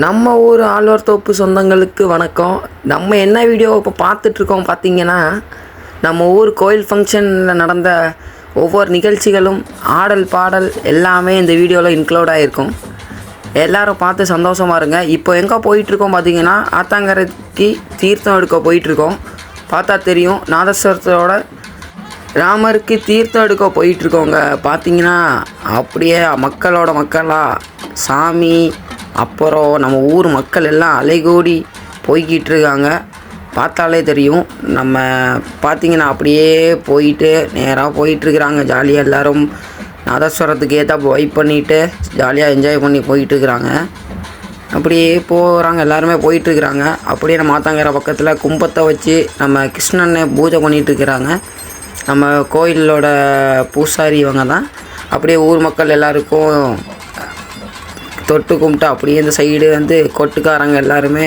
நம்ம ஊர் ஆழ்வார் தோப்பு சொந்தங்களுக்கு வணக்கம். நம்ம என்ன வீடியோ இப்போ பார்த்துட்ருக்கோம் பார்த்தீங்கன்னா நம்ம ஊர் கோயில் ஃபங்க்ஷனில் நடந்த ஒவ்வொரு நிகழ்ச்சிகளும் ஆடல் பாடல் எல்லாமே இந்த வீடியோவில் இன்க்ளூட் ஆகிருக்கும் எல்லோரும் பார்த்து சந்தோஷமா இருங்க. இப்போ எங்கே போயிட்டுருக்கோம் பார்த்தீங்கன்னா ஆத்தாங்கரைக்கு தீர்த்தம் எடுக்க போயிட்டுருக்கோம் பார்த்தா தெரியும் நாதஸ்வரத்தோட ராமருக்கு தீர்த்தம் எடுக்க போயிட்டுருக்கோங்க பார்த்தீங்கன்னா அப்படியே மக்களோட மக்களாக சாமி அப்புறம் நம்ம ஊர் மக்கள் எல்லாம் அலைகோடி போய்கிட்டு இருக்காங்க பார்த்தாலே தெரியும். நம்ம பார்த்திங்கன்னா அப்படியே போயிட்டு நேராக போயிட்டுருக்குறாங்க. ஜாலியாக எல்லாரும் நாதஸ்வரத்துக்கு ஏற்ற வைப் பண்ணிவிட்டு ஜாலியாக என்ஜாய் பண்ணி போயிட்டுருக்குறாங்க. அப்படியே போகிறாங்க எல்லாருமே போயிட்டுருக்குறாங்க. அப்படியே நம்ம மாத்தாங்கிற பக்கத்தில் கும்பத்தை வச்சு நம்ம கிருஷ்ணனை பூஜை பண்ணிகிட்ருக்குறாங்க நம்ம கோயிலோட பூசாரி இவங்க தான் அப்படியே ஊர் மக்கள் எல்லாருக்கும் தொட்டு கும்பிட்டு அப்படியே இந்த சைடு வந்து கொட்டுக்காரங்க எல்லாருமே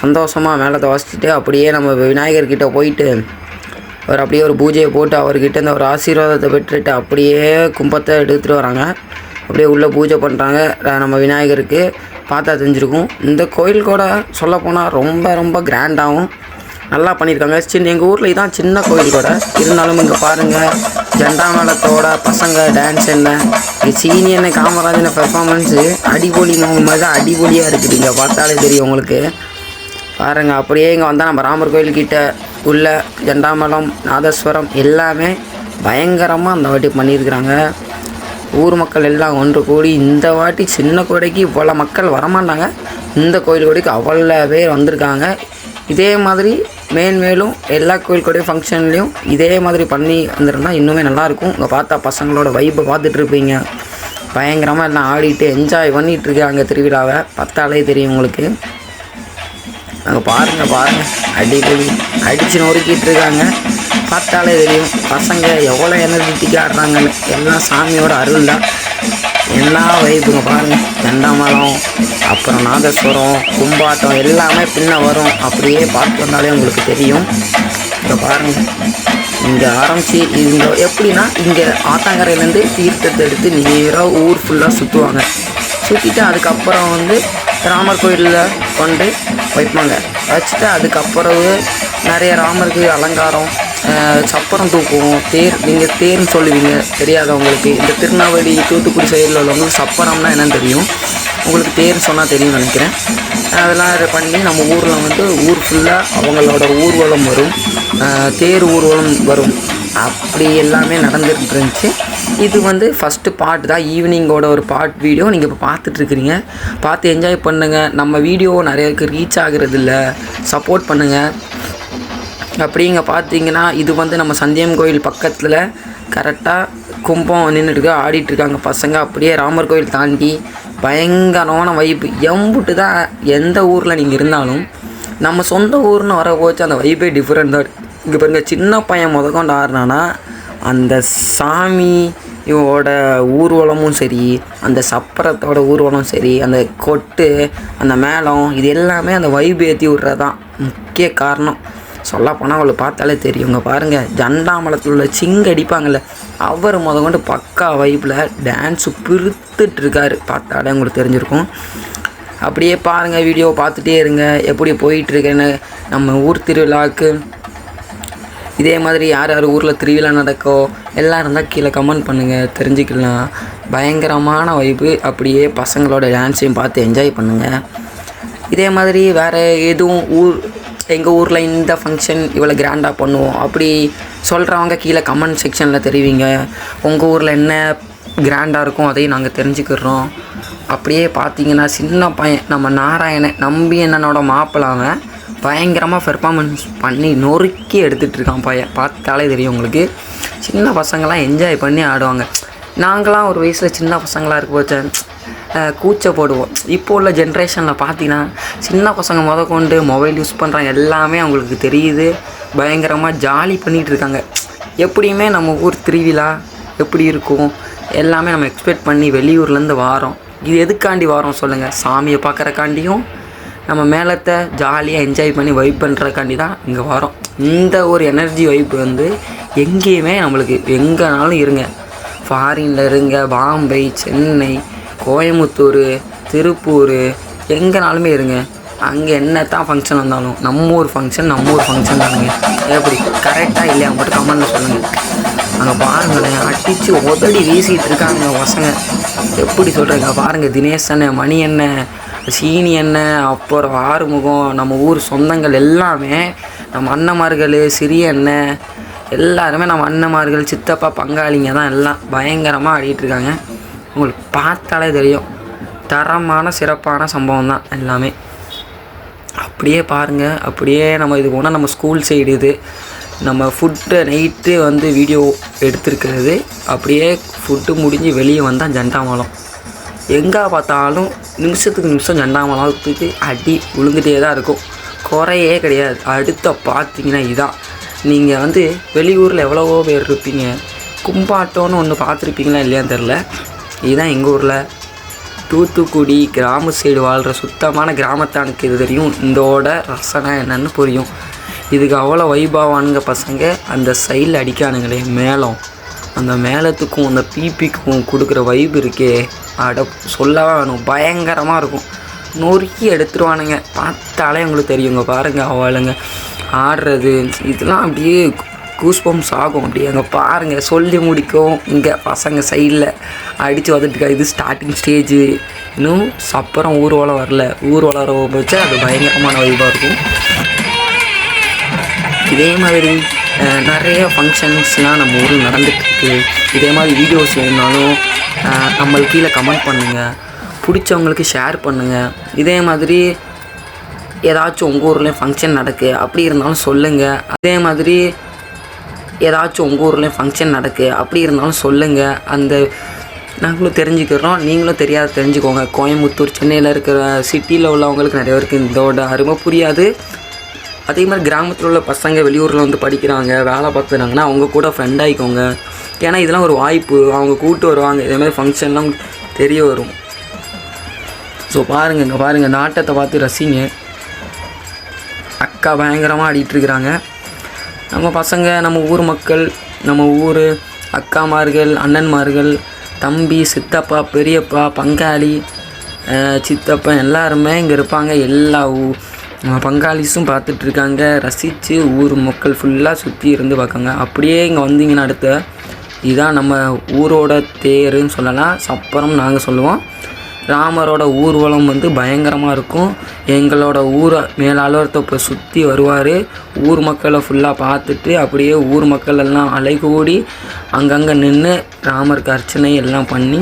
சந்தோஷமாக மேலே வாசிச்சுட்டு அப்படியே நம்ம விநாயகர்கிட்ட போயிட்டு அவர் அப்படியே ஒரு பூஜையை போட்டு அவர்கிட்ட இந்த ஒரு ஆசீர்வாதத்தை பெற்றுட்டு அப்படியே கும்பத்தை எடுத்துகிட்டு வராங்க. அப்படியே உள்ளே பூஜை பண்ணுறாங்க நம்ம விநாயகருக்கு பார்த்தா தெரிஞ்சிருக்கும். இந்த கோயில் கூட சொல்லப்போனால் ரொம்ப ரொம்ப கிராண்டாகவும் நல்லா பண்ணியிருக்காங்க. சின்ன எங்கள் ஊரில் இதான் சின்ன கோயில் கூட. இருந்தாலும் இங்கே பாருங்கள் ஜெண்டா மேளத்தோட பசங்க டான்ஸ் என்ன சீனியன் காமராஜன பெர்ஃபார்மன்ஸு அடிபொலி மாதிரி தான் அடிபொலியாக இருக்குது. இங்கே பார்த்தாலே தெரியும் உங்களுக்கு. பாருங்கள் அப்படியே இங்கே வந்தால் நம்ம ராமர் கோயில்கிட்ட உள்ள ஜெண்டாமலம் நாதஸ்வரம் எல்லாமே பயங்கரமாக அந்த வாட்டி பண்ணியிருக்கிறாங்க. ஊர் மக்கள் எல்லாம் ஒன்று கூடி இந்த வாட்டி சின்ன கோடைக்கு இவ்வளோ மக்கள் வரமாட்டாங்க. இந்த கோயில் கோடைக்கு அவ்வளோ பேர் வந்திருக்காங்க. இதே மாதிரி மேன்மேலும் எல்லா கோயில் கூட ஃபங்க்ஷன்லேயும் இதே மாதிரி பண்ணி வந்துருந்தா இன்னுமே நல்லாயிருக்கும். இங்கே பார்த்தா பசங்களோட வைப்பை பார்த்துட்ருப்பீங்க. பயங்கரமாக எல்லாம் ஆடிட்டு என்ஜாய் பண்ணிகிட்டு இருக்காங்க திருவிழாவை. பார்த்தாலே தெரியும் உங்களுக்கு. அங்கே பாருங்கள் பாருங்கள் அடிப்பொலி அடிச்சு நொறுக்கிட்டு இருக்காங்க பார்த்தாலே தெரியும் பசங்க எவ்வளோ எனர்ஜெட்டிக்காக ஆடுறாங்கன்னு. எல்லாம் சாமியோட அருள் தான். எல்லா வைப்புங்க பாருங்கள் தண்டமலம் அப்புறம் நாதஸ்வரம் கும்பாட்டம் எல்லாமே பின்ன வரும். அப்படியே பார்த்து வந்தாலே உங்களுக்கு தெரியும். இங்கே பாருங்கள் இங்கே ஆரம்பித்து இங்கே எப்படின்னா இங்கே ஆத்தாங்கரையிலேருந்து தீர்த்தத்தை எடுத்து நேராக ஊர் ஃபுல்லாக சுற்றுவாங்க சுற்றிட்டு அதுக்கப்புறம் வந்து ராமர் கோயிலில் கொண்டு வைப்பாங்க வச்சுட்டு அதுக்கப்புறம் நிறைய ராமருக்கு அலங்காரம் சப்பரம் தூக்குவோம் தேர் நீங்கள் தேர்னு சொல்லுவீங்க தெரியாதவங்களுக்கு. இந்த திருநெல்வேலி தூத்துக்குடி சைடில் உள்ளவங்களுக்கு சப்பரம்னா என்னன்னு தெரியும். உங்களுக்கு தேர் சொன்னால் தெரியும்னு நினைக்கிறேன். அதெல்லாம் இதை பண்ணி நம்ம ஊரில் வந்து ஊர் ஃபுல்லாக அவங்களோட ஊர்வலம் வரும். தேர் ஊர்வலம் வரும். அப்படி எல்லாமே நடந்துட்டு இருந்துச்சு. இது வந்து ஃபஸ்ட்டு பார்ட் தான். ஈவினிங்கோட ஒரு பார்ட் வீடியோ நீங்கள் இப்போ பார்த்துட்ருக்குறீங்க பார்த்து என்ஜாய் பண்ணுங்கள் நம்ம வீடியோ நிறையக்கு ரீச் ஆகுறது இல்லை. சப்போர்ட் பண்ணுங்கள் அப்படிங்க பார்த்தீங்கன்னா இது வந்து நம்ம சந்தியம் கோயில் பக்கத்தில் கரெக்டாக கும்பம் நின்றுட்டு ஆடிட்டுருக்காங்க பசங்க. அப்படியே ராமர் கோயில் தாண்டி பயங்கரமான வைப்பு எம்புட்டு தான் எந்த ஊரில் நீங்கள் இருந்தாலும் நம்ம சொந்த ஊர்னு வர போச்சு அந்த வைப்பே டிஃப்ரெண்ட் தான். இங்கே பாருங்க சின்ன பையன் முத கொண்டு அந்த சாமி இவோட ஊர்வலமும் சரி அந்த சப்பரத்தோட ஊர்வலம் சரி அந்த கொட்டு அந்த மேளம் இது எல்லாமே அந்த வைப் ஏற்றி விட்றது தான் முக்கிய காரணம். சொல்லப்போனால் அவளை பார்த்தாலே தெரியுங்க பாருங்கள் ஜண்டாமலத்தில் உள்ள சிங்க அடிப்பாங்கள்ல அவர் முத கொண்டு பக்கா வைப்பில் டான்ஸு பிரித்துட்ருக்காரு. பார்த்தாலே உங்களுக்கு தெரிஞ்சிருக்கும். அப்படியே பாருங்கள் வீடியோ பார்த்துட்டே இருங்க. எப்படி போயிட்டுருக்கேன்னு நம்ம ஊர் திருவிழாவுக்கு. இதே மாதிரி யார் யார் ஊரில் திருவிழா நடக்கோ எல்லாம் இருந்தால் கீழே கமெண்ட் பண்ணுங்கள் தெரிஞ்சுக்கலாம். பயங்கரமான வைப்பு அப்படியே பசங்களோட டான்ஸையும் பார்த்து என்ஜாய் பண்ணுங்கள் இதே மாதிரி வேறு எதுவும் ஊர் எங்கள் ஊரில் இந்த ஃபங்க்ஷன் இவ்வளோ கிராண்டாக பண்ணுவோம். அப்படி சொல்கிறவங்க கீழே கமெண்ட் செக்ஷனில் தெரிவிங்க. உங்கள் ஊரில் என்ன கிராண்டாக இருக்கும் அதையும் நாங்கள் தெரிஞ்சுக்கிறோம். அப்படியே பார்த்தீங்கன்னா சின்ன பையன் நம்ம நாராயணன் நம்பி என்னனோட மாப்பிள்ளாவன் பயங்கரமாக பெர்ஃபார்மன்ஸ் பண்ணி நொறுக்கி எடுத்துகிட்டு இருக்கான் பையன். பார்த்தாலே தெரியும் உங்களுக்கு. சின்ன பசங்களாம் என்ஜாய் பண்ணி ஆடுவாங்க. நாங்களாம் ஒரு வயசில் சின்ன பசங்களாக இருக்க போச்சேன் கூச்ச போடுவோம். இப்போ உள்ள ஜென்ரேஷனில் பார்த்தீங்கன்னா சின்ன பசங்க முத கொண்டு மொபைல் யூஸ் பண்ணுறாங்க எல்லாமே அவங்களுக்கு தெரியுது. பயங்கரமாக ஜாலி பண்ணிகிட்டு இருக்காங்க. எப்படியுமே நம்ம ஊர் திருவிழா எப்படி இருக்கும் எல்லாமே நம்ம எக்ஸ்பெக்ட் பண்ணி வெளியூர்லேருந்து வாரோம். இது எதுக்காண்டி வாரோம் சொல்லுங்கள் சாமியை பார்க்குறக்காண்டியும் நம்ம மேலத்தை ஜாலியாக என்ஜாய் பண்ணி வைப் பண்ணுறக்காண்டி தான் இங்கே வரோம். இந்த ஒரு எனர்ஜி வைப் வந்து எங்கேயுமே நம்மளுக்கு எங்கேனாலும் இருங்க. ஃபாரினில் இருங்க பாம்பே சென்னை கோயம்புத்தூர் திருப்பூர் எங்கேனாலுமே இருங்க. அங்கே என்ன தான் ஃபங்க்ஷன் வந்தாலும் நம்ம ஊர் ஃபங்க்ஷன் நம்ம ஊர் ஃபங்க்ஷன் தானுங்க. எப்படி கரெக்டாக இல்லையா? மட்டும் கமெண்ட்டில் சொல்லுங்கள் அங்கே பாருங்களேன் அடித்து உதடி வீசிகிட்டு இருக்காங்க பசங்க. எப்படி சொல்கிறேங்க பாருங்கள் தினேஷ் அண்ணன் மணி அண்ணன் சீனி அண்ணன் அப்புறம் ஆறுமுகம் நம்ம ஊர் சொந்தங்கள் எல்லாமே நம்ம அண்ணன்மார்கள் சிறிய அண்ணன் எல்லாருமே நம்ம அண்ணன்மார்கள் சித்தப்பா பங்காளிங்க தான் எல்லாம் பயங்கரமாக ஆடிட்டு இருக்காங்க. உங்களுக்கு பார்த்தாலே தெரியும். தரமான சிறப்பான சம்பவம் தான் எல்லாமே. அப்படியே பாருங்கள் அப்படியே நம்ம இது போனால் நம்ம ஸ்கூல் சைடு இது. நம்ம ஃபுட்டு நைட்டு வந்து வீடியோ எடுத்திருக்கிறது. அப்படியே ஃபுட்டு முடிஞ்சு வெளியே வந்தால் ஜண்டாமலம். எங்கே பார்த்தாலும் நிமிஷத்துக்கு நிமிஷம் ஜண்டாமலத்துக்கு அடி விழுந்துகிட்டே தான் இருக்கும். குறையே கிடையாது. அடுத்த பார்த்தீங்கன்னா இதான் நீங்கள் வந்து வெளியூரில் எவ்வளவோ பேர் இருப்பீங்க. கும்பாட்டோன்னு ஒன்று பார்த்துருப்பீங்களா இல்லையான்னு தெரில இதுதான் எங்கள் ஊரில். தூத்துக்குடி கிராம சைடு வாழ்கிற சுத்தமான கிராமத்தானுக்கு இது தெரியும். இதோட ரசனை என்னன்னு புரியும். இதுக்கு அவ்வளோ வைபாவானுங்க பசங்க அந்த சைடில் அடிக்கானுங்களே மேளம். அந்த மேளத்துக்கும் அந்த பிபிக்கும் கொடுக்குற வைப் இருக்கே. அட சொல்லவே வேணும் பயங்கரமாக இருக்கும். நொறுக்கி எடுத்துருவானுங்க. பார்த்தாலே உங்களுக்கு தெரியுங்க பாருங்கள் அவளுங்க ஆடுறது. இதெல்லாம் அப்படியே கூஸ்பம்ஸ் ஆகும். அப்படி அங்கே பாருங்கள் சொல்லி முடிக்கும். இங்கே பசங்க சைடில் அடித்து வந்துட்டுருக்கா இது ஸ்டார்டிங் ஸ்டேஜு இன்னும் அப்புறம் ஊர்வலம் வரல. ஊர்வலம் வச்சா அது பயங்கரமான வைபாக இருக்கும். இதே மாதிரி நிறைய ஃபங்க்ஷன்ஸ்லாம் நம்ம ஊரில் நடந்துட்டுருக்கு இதே மாதிரி வீடியோஸ் வேணுனாலும் நம்மளுக்கு கீழே கமெண்ட் பண்ணுங்கள் பிடிச்சவங்களுக்கு ஷேர் பண்ணுங்கள் இதே மாதிரி ஏதாச்சும் உங்கள் ஊர்லேயும் ஃபங்க்ஷன் நடக்கு. அப்படி இருந்தாலும் சொல்லுங்கள் அதே மாதிரி ஏதாச்சும் உங்கள் ஊர்லேயும் ஃபங்க்ஷன் நடக்கு. அப்படி இருந்தாலும் சொல்லுங்கள் அந்த நாங்களும் தெரிஞ்சுக்கிறோம். நீங்களும் தெரியாத தெரிஞ்சுக்கோங்க. கோயம்புத்தூர் சென்னையில் இருக்கிற சிட்டியில் உள்ளவங்களுக்கு நிறைய பேருக்கு இதோட அருமை புரியாது. அதே மாதிரி கிராமத்தில் உள்ள பசங்க வெளியூரில் வந்து படிக்கிறாங்க வேலை பார்க்குறாங்கன்னா அவங்க கூட ஃப்ரெண்ட் ஆகிக்கோங்க ஏன்னா இதெல்லாம் ஒரு வாய்ப்பு. அவங்க கூப்பிட்டு வருவாங்க. இதே மாதிரி ஃபங்க்ஷன்லாம் தெரிய வரும். ஸோ பாருங்கள் இங்கே பாருங்கள் நாட்டத்தை பார்த்து ரசிங்க. அக்கா பயங்கரமாக ஆடிட்டுருக்குறாங்க நம்ம பசங்க நம்ம ஊர் மக்கள் நம்ம ஊர் அக்காமார்கள் அண்ணன்மார்கள் தம்பி சித்தப்பா பெரியப்பா பங்காளி சித்தப்பா எல்லாருமே இங்கே இருப்பாங்க. எல்லா ஊ நம்ம பங்காளிஸும் பார்த்துட்ருக்காங்க. ரசித்து ஊர் மக்கள் ஃபுல்லாக சுற்றி இருந்து பார்க்காங்க. அப்படியே இங்கே வந்தீங்கன்னா அடுத்த இதுதான் நம்ம ஊரோட தேருன்னு சொல்லலாம். சப்பரம் நாங்கள் சொல்லுவோம். ராமரோட ஊர்வலம் வந்து பயங்கரமாக இருக்கும். எங்களோட ஊரை மேலாளர்த்த இப்போ சுற்றி வருவார். ஊர் மக்களை ஃபுல்லாக பார்த்துட்டு அப்படியே ஊர் மக்கள் எல்லாம் அலைகூடி அங்கங்கே நின்று ராமருக்கு அர்ச்சனை எல்லாம் பண்ணி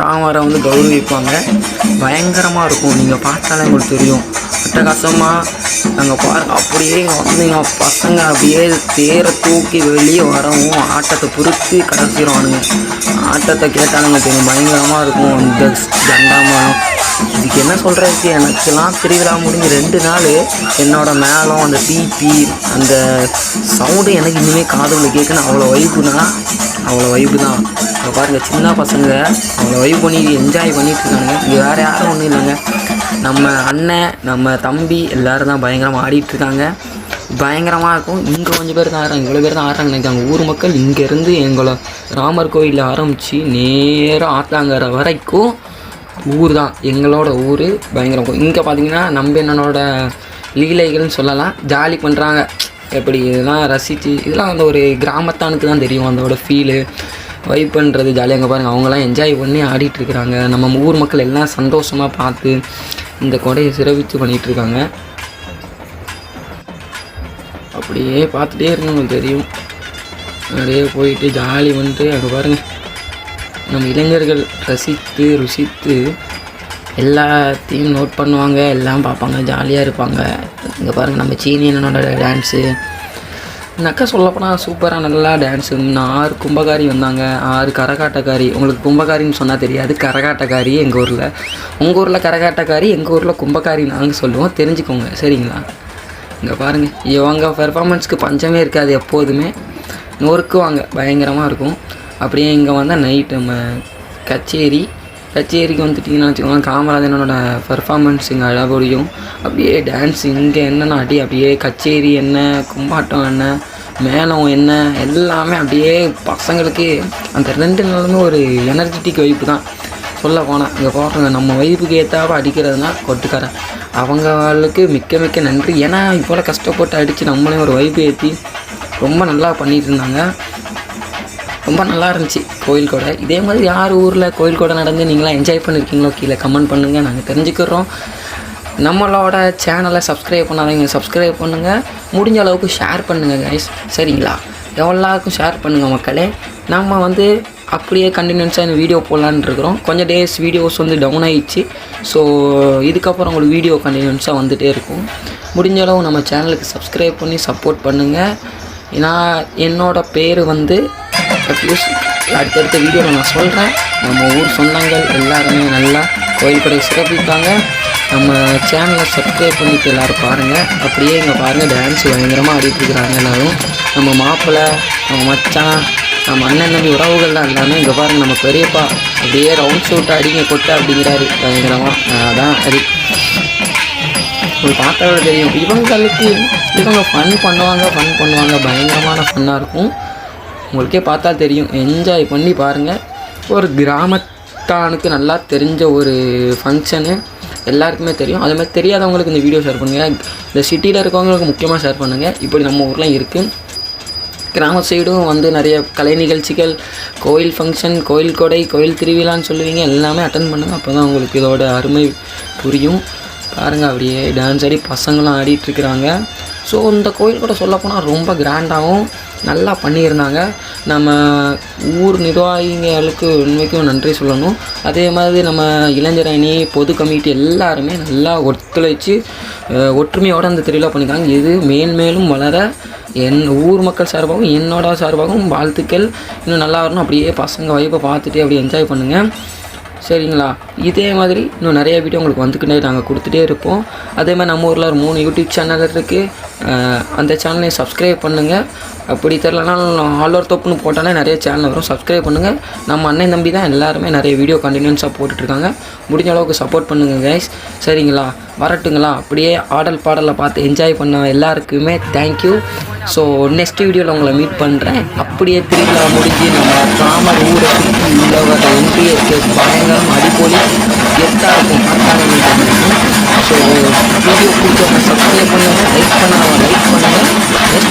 ராமரை வந்து கௌரவிப்பாங்க. பயங்கரமாக இருக்கும். நீங்கள் பார்த்தாலே உங்களுக்கு தெரியும். அட்டகாசமாக நாங்கள் பாருங்க அப்படியே வந்து வந்தீங்க பசங்க அப்படியே தேரை தூக்கி வெளியே வரவும் ஆட்டத்தை பொறுத்து கடைசிடுவானுங்க ஆட்டத்தை கேட்டாலுங்க தெரியும். பயங்கரமாக இருக்கும். இந்த ஜண்டாமலம் இதுக்கு என்ன சொல்கிறதுக்கு எனக்கெல்லாம் திருவிழா முடிஞ்சு ரெண்டு நாள் என்னோடய மேலும் அந்த பிபி அந்த சவுண்டு எனக்கு இனிமேல் காதுகளில் கேட்கணும். அவ்வளோ வைப்புனா அவ்வளோ வைப்பு தான். இப்போ பாருங்கள் சின்ன பசங்க. அவ்வளோ வைப் பண்ணி என்ஜாய் பண்ணிட்டு இருக்காங்க இங்கே வேறு யாரும் ஒன்றும் இல்லைங்க. நம்ம அண்ணன் நம்ம தம்பி எல்லோரும் தான் பயங்கரமாக ஆடிட்டு இருக்காங்க. பயங்கரமாக இருக்கும். இங்கே கொஞ்சம் பேர் தான் ஆடுறாங்க. இவ்வளோ பேர் தான் ஆடுறாங்க நினைக்கிறாங்க ஊர் மக்கள் இங்கேருந்து எங்களை ராமர் கோயிலில் ஆரம்பித்து நேராக ஆத்தாங்கிற வரைக்கும் ஊர் தான். எங்களோட ஊர் பயங்கரம். இங்கே பார்த்தீங்கன்னா நம்ம என்னோட லீலைகள்னு சொல்லலாம். ஜாலி பண்ணுறாங்க எப்படி இதெல்லாம் ரசித்து இதெல்லாம் அந்த ஒரு கிராமத்தானுக்கு தான் தெரியும் அதோட ஃபீலு வைப் பண்ணுறது ஜாலியாக அங்கே பாருங்கள் அவங்களாம் என்ஜாய் பண்ணி ஆடிட்டு இருக்கிறாங்க நம்ம ஊர் மக்கள் எல்லாம் சந்தோஷமாக பார்த்து இந்த கொடையை சிறப்பித்து பண்ணிகிட்ருக்காங்க அப்படியே பார்த்துட்டே இருக்கணும் தெரியும். அப்படியே போயிட்டு ஜாலி வந்துட்டு அங்கே பாருங்கள் நம்ம இளைஞர்கள் ரசித்து ருசித்து எல்லாத்தையும் நோட் பண்ணுவாங்க எல்லாம் பார்ப்பாங்க ஜாலியாக இருப்பாங்க. இங்கே பாருங்கள் நம்ம சீனியனோட டான்ஸு இந்த அக்கா சொல்லப்போனால் சூப்பராக நல்லா டான்ஸு ஆறு கும்பகாரி வந்தாங்க. ஆறு கரகாட்டக்காரி. உங்களுக்கு கும்பகாரின்னு சொன்னால் தெரியாது. கரகாட்டக்காரி எங்கள் ஊரில். உங்கள் ஊரில் கரகாட்டக்காரி எங்கள் ஊரில் கும்பகாரி நாங்கள் சொல்லுவோம். தெரிஞ்சுக்கோங்க. சரிங்களா? இங்கே பாருங்கள் இவங்க பெர்ஃபார்மன்ஸ்க்கு பஞ்சமே இருக்காது எப்போதுமே. நொறுக்குவாங்க. பயங்கரமாக இருக்கும். அப்படியே இங்கே வந்தால் நைட் நம்ம கச்சேரி கச்சேரிக்கு வந்துட்டிங்கன்னா வச்சுக்கோங்களேன் காமராஜனோட பெர்ஃபார்மன்ஸ் இங்கே அழகொடியும் அப்படியே டான்ஸ் இங்கே என்னென்ன அடி அப்படியே கச்சேரி என்ன கும்பாட்டம் என்ன மேளம் என்ன எல்லாமே அப்படியே பசங்களுக்கு அந்த ரெண்டு நாளுமே ஒரு எனர்ஜெட்டிக் வைப்பு தான். சொல்ல போனால் இங்கே போடுறாங்க நம்ம வைப்புக்கு ஏற்றாவ அடிக்கிறதுனா கொட்டுக்காரன் அவங்களுக்கு மிக்க மிக்க நன்றி. ஏன்னா இவ்வளோ கஷ்டப்பட்டு அடித்து நம்மளே ஒரு வைப்பு ஏற்றி ரொம்ப நல்லா பண்ணிகிட்டு இருந்தாங்க. ரொம்ப நல்லா இருந்துச்சு கோயில் கொடை. இதே மாதிரி யார் ஊரில் கோயில் கொடை நடந்து நீங்களாம் என்ஜாய் பண்ணியிருக்கீங்களோ கீழே கமெண்ட் பண்ணுங்கள் நாங்கள் தெரிஞ்சுக்கிறோம். நம்மளோட சேனலை சப்ஸ்கிரைப் பண்ணாதீங்க சப்ஸ்கிரைப் பண்ணுங்கள் முடிஞ்ச அளவுக்கு ஷேர் பண்ணுங்கள் கைஸ் சரிங்களா? எவ்வளோக்கும் ஷேர் பண்ணுங்கள் மக்களே. நம்ம வந்து அப்படியே கண்டினியூஸாக இந்த வீடியோ போடலான்னு இருக்கிறோம். கொஞ்சம் டேஸ் வீடியோஸ் வந்து டவுன் ஆகிடுச்சு ஸோ இதுக்கப்புறம் உங்களுக்கு வீடியோ கண்டினியூஸாக வந்துகிட்டே இருக்கும். முடிஞ்ச அளவு நம்ம சேனலுக்கு சப்ஸ்கிரைப் பண்ணி சப்போர்ட் பண்ணுங்கள் நான் என்னோடய பேர் வந்து அட்லீஸ்ட் அடுத்தடுத்த வீடியோவில் நான் சொல்கிறேன் நம்ம ஊர் சொந்தங்கள் எல்லாருமே நல்லா கோயில் படை சிறப்பிப்பாங்க. நம்ம சேனலை சப்ஸ்கிரைப் பண்ணிட்டு எல்லோரும் பாருங்கள் அப்படியே இங்கே பாருங்கள் டான்ஸ் பயங்கரமாக ஆடிட்டுருக்குறாங்க எல்லோரும். நம்ம மாப்பிள்ளை நம்ம மச்சான் நம்ம அண்ணன் தம்பி உறவுகள்லாம் எல்லாமே இங்கே பாருங்கள் நம்ம பெரியப்பா அப்படியே ரவுண்ட் ஷூட் அடிங்க கொட்ட அப்படிங்கிறாரு. பயங்கரமாக அதான் அது உங்களுக்கு பார்க்கறத தெரியும். இவங்களுக்கு இவங்க ஃபன் பண்ணுவாங்க ஃபன் பண்ணுவாங்க. பயங்கரமான ஃபன்னாக இருக்கும். உங்களுக்கே பார்த்தா தெரியும். என்ஜாய் பண்ணி பாருங்கள் ஒரு கிராமத்தானுக்கு நல்லா தெரிஞ்ச ஒரு ஃபங்க்ஷனு எல்லாருக்குமே தெரியும். அதே மாதிரி தெரியாதவங்களுக்கு இந்த வீடியோ ஷேர் பண்ணுங்கள் இந்த சிட்டியில் இருக்கவங்களுக்கு முக்கியமாக ஷேர் பண்ணுங்கள் இப்படி நம்ம ஊரில் இருக்குது கிராம சைடும் வந்து நிறைய கலை நிகழ்ச்சிகள் கோயில் ஃபங்க்ஷன் கோயில் கொடை கோயில் திருவிழான்னு சொல்லுவீங்க. எல்லாமே அட்டன் பண்ணுங்கள் அப்போ தான் உங்களுக்கு இதோட அருமை புரியும். பாருங்கள் அப்படியே டான்ஸ் ஆடி பசங்களாம் ஆடிட்டுருக்குறாங்க ஸோ இந்த கோயில் கூட சொல்லப்போனால் ரொம்ப கிராண்டாகவும் நல்லா பண்ணியிருந்தாங்க. நம்ம ஊர் நிர்வாகிகளுக்கு உண்மைக்கும் நன்றி சொல்லணும். அதே மாதிரி நம்ம இளைஞர் அணி பொது கமிட்டி எல்லாருமே நல்லா ஒத்துழைச்சு ஒற்றுமையோடு அந்த திருவிழா பண்ணிக்கிறாங்க இது மேன்மேலும் வளர என் ஊர் மக்கள் சார்பாகவும் என்னோட சார்பாகவும் வாழ்த்துக்கள். இன்னும் நல்லா வரணும். அப்படியே பசங்க வைப்பை பார்த்துட்டு அப்படியே என்ஜாய் பண்ணுங்கள் சரிங்களா? இதே மாதிரி இன்னும் நிறைய வீடியோ உங்களுக்கு வந்துக்கிட்டே நாங்கள் கொடுத்துட்டே இருப்போம். அதே மாதிரி நம்ம ஊரில் ஒரு மூணு யூடியூப் சேனல் இருக்குது அந்த சேனலையும் சப்ஸ்கிரைப் பண்ணுங்கள் அப்படி தெரிலனாலும் ஆல்வர் தோப்புன்னு போட்டாலே நிறைய சேனல் வரும். சப்ஸ்கிரைப் பண்ணுங்கள் நம்ம அண்ணன் தம்பி தான் எல்லாருமே நிறைய வீடியோ கண்டினியூஸாக போட்டுட்ருக்காங்க. முடிஞ்ச அளவுக்கு சப்போர்ட் பண்ணுங்கள் கைஸ் சரிங்களா? வரட்டுங்களா? அப்படியே ஆடல் பாடலை பார்த்து என்ஜாய் பண்ண எல்லாருக்குமே தேங்க்யூ ஸோ நெக்ஸ்ட் வீடியோவில் உங்களை மீட் பண்ணுறேன் அப்படியே திருவிழா முடிஞ்சு நம்ம காமர் ஊரை சுற்றி உள்ளவர் என்ட்ரி பயங்கரம் அடிப்பொலி கெத்தாக இருக்கும் பார்த்தாலே ஸோ வீடியோ பிடிச்சவங்க சப்ஸ்கிரைப் பண்ணுங்கள் லைக் பண்ணாமல் லைக் பண்ணுங்கள்